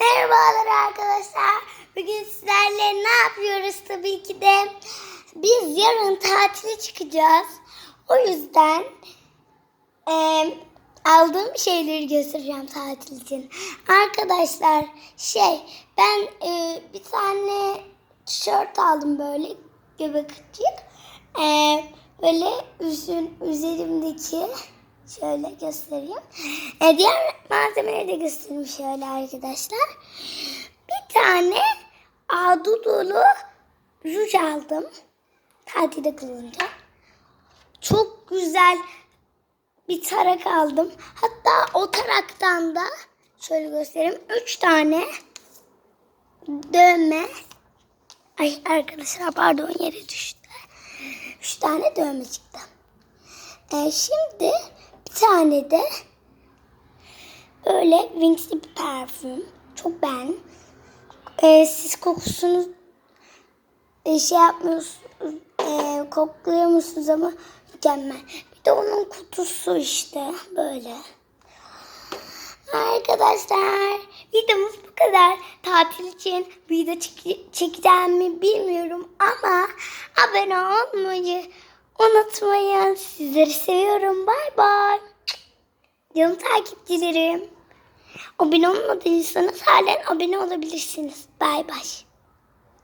Merhabalar arkadaşlar. Bugün sizlerle ne yapıyoruz tabii ki de. Biz yarın tatile çıkacağız. O yüzden eee, aldığım şeyleri göstereceğim tatil için. Arkadaşlar şey ben eee, bir tane tişört aldım böyle göbek açık. Eee, böyle üzün, üzerimdeki şöyle göstereyim. E, diğer malzemeleri de göstereyim şöyle arkadaşlar. Bir tane adudulu ruj aldım. Tatilde kullanacağım. Çok güzel bir tarak aldım. Hatta o taraktan da şöyle göstereyim. Üç tane dövme. Ay arkadaşlar pardon yere düştü. Üç tane dövme çıktı. Ee, şimdi bir tane de böyle Wings'li bir parfüm. Çok ben. Ee, siz kokusunu e, şey yapmıyorsunuz, e, kokluyor musunuz ama mükemmel. Bir de onun kutusu işte böyle. Arkadaşlar videomuz bu kadar. Tatil için video çek- çekeceğimi bilmiyorum ama abone olmayı unutmayın. Sizleri seviyorum. Bay bay. Canım takipçilerim. Abone olmadıysanız halen abone olabilirsiniz. Bay bay.